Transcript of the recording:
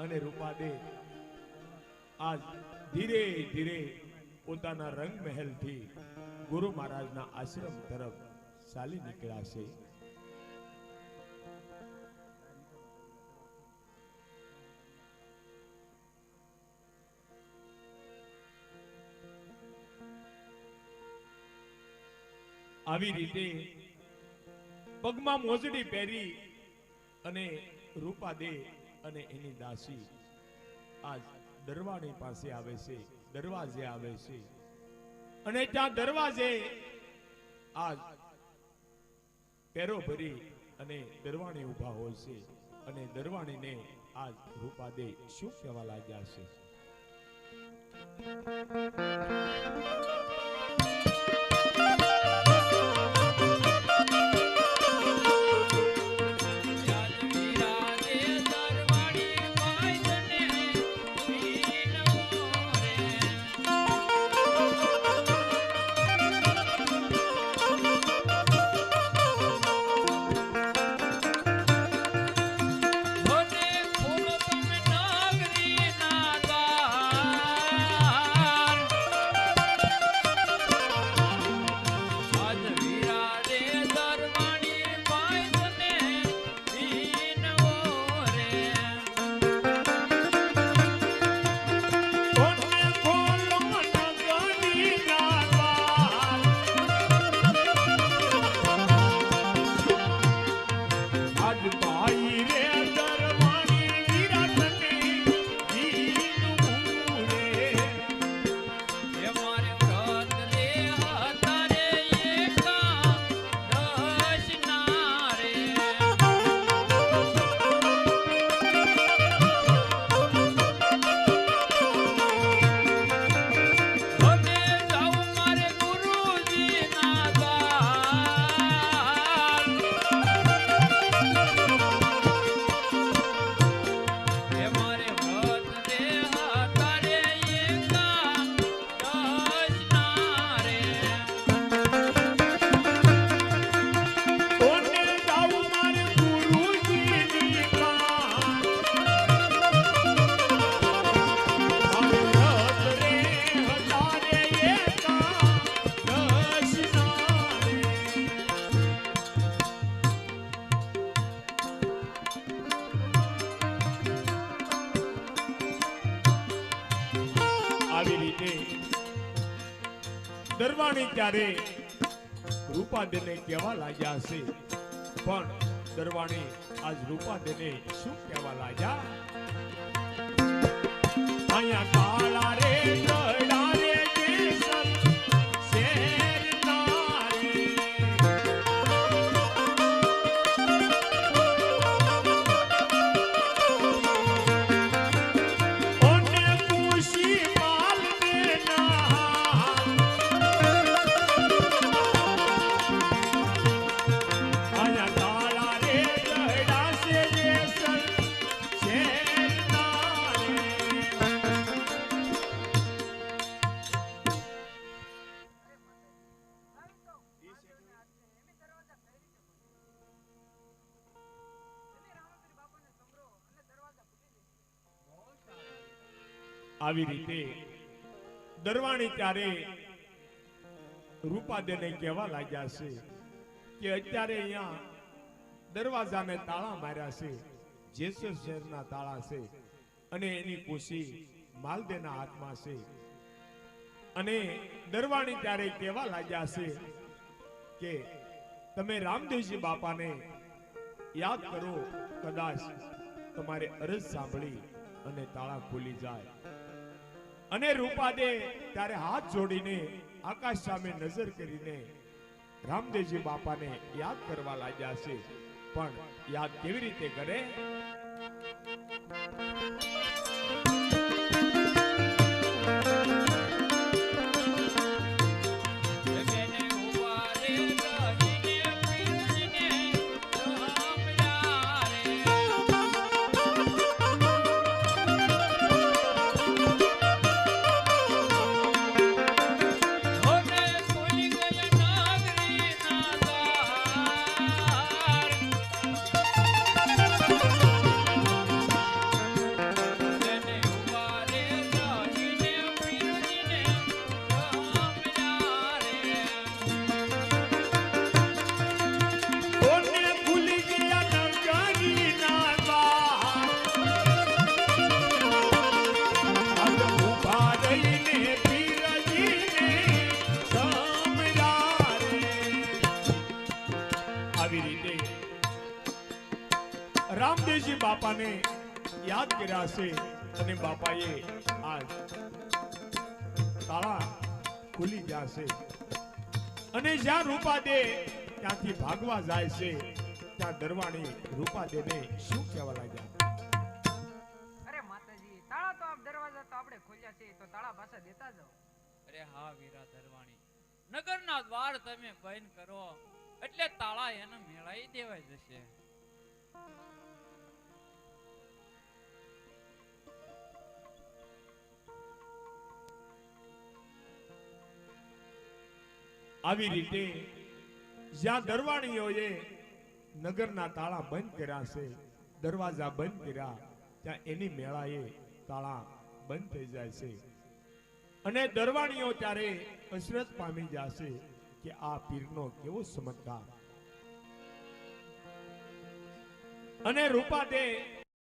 અને રૂપાદે આજ ધીરે ધીરે પોતાના રંગ મહેલથી ગુરુ મહારાજના આશ્રમ તરફ ચાલી નીકળ્યા છે. આવી રીતે પગમાં મોજડી પહેરી અને રૂપા દે અને એની દાસી આ દરવાણી પાસે આવે છે, દરવાજે આવે છે. અને ત્યાં દરવાજે આ પેરો ભરી અને દરવાણી ઊભા હોય છે અને દરવાણીને આજ રૂપાદે શું કહેવા લાગ્યા છે? દરવાણી ત્યારે રૂપાદેને કહેવા લાગ્યા છે પણ દરવાણી આજ રૂપાદેને શું કહેવા લાગ્યા? અહીંયા કાળા રે આવી રીતે. દરવાણી ત્યારે રૂપાદેને કહેવા લાગ્યા છે કે અત્યારે અહીંયા દરવાજાને તાળા માર્યા છે, જેસર શહેરના તાળા છે અને એની કુશી માલદેના હાથમાં છે. અને દરવાણી ત્યારે કહેવા લાગ્યા છે કે તમે રામદેવજી બાપાને યાદ કરો, કદાચ તમારે અરજ સાંભળી અને તાળા ખુલી જાય. અને રૂપાદે ત્યારે હાથ જોડીને આકાશ સામે નજર કરીને રામદેવજી બાપાને યાદ કરવા લાગ્યા છે. પણ યાદ કેવી રીતે કરે? હનુમાનજી બાપાને યાદ કર્યા છે અને બાપાએ આજ તાળા ખુલી ગયા છે અને જ્યાં રૂપાદે ત્યાંથી ભાગવા જાય છે ત્યાં દરવાણી રૂપાદેને શું કહેવા લાગ્યા? અરે માતાજી તાળા તો આપ દરવાજા તો આપણે ખોલ્યા છે તો તાળા પાછા દેતા જાઓ. અરે હા વીરા દરવાણી નગરના દ્વાર તમે બંધ કરો એટલે તાળા એને મેળાઈ દેવાય જશે. આવી રીતે જ્યાં દરવાણીઓએ નગરના તાળા બંધ કર્યા છે, દરવાજા બંધ કર્યા, ત્યાં એની મેળાએ તાળા બંધ થઈ જાય છે. અને દરવાણીઓ ત્યારે અસરત પામી જશે કે આ પીરનો કેવો ચમત્કાર. અને રૂપાદે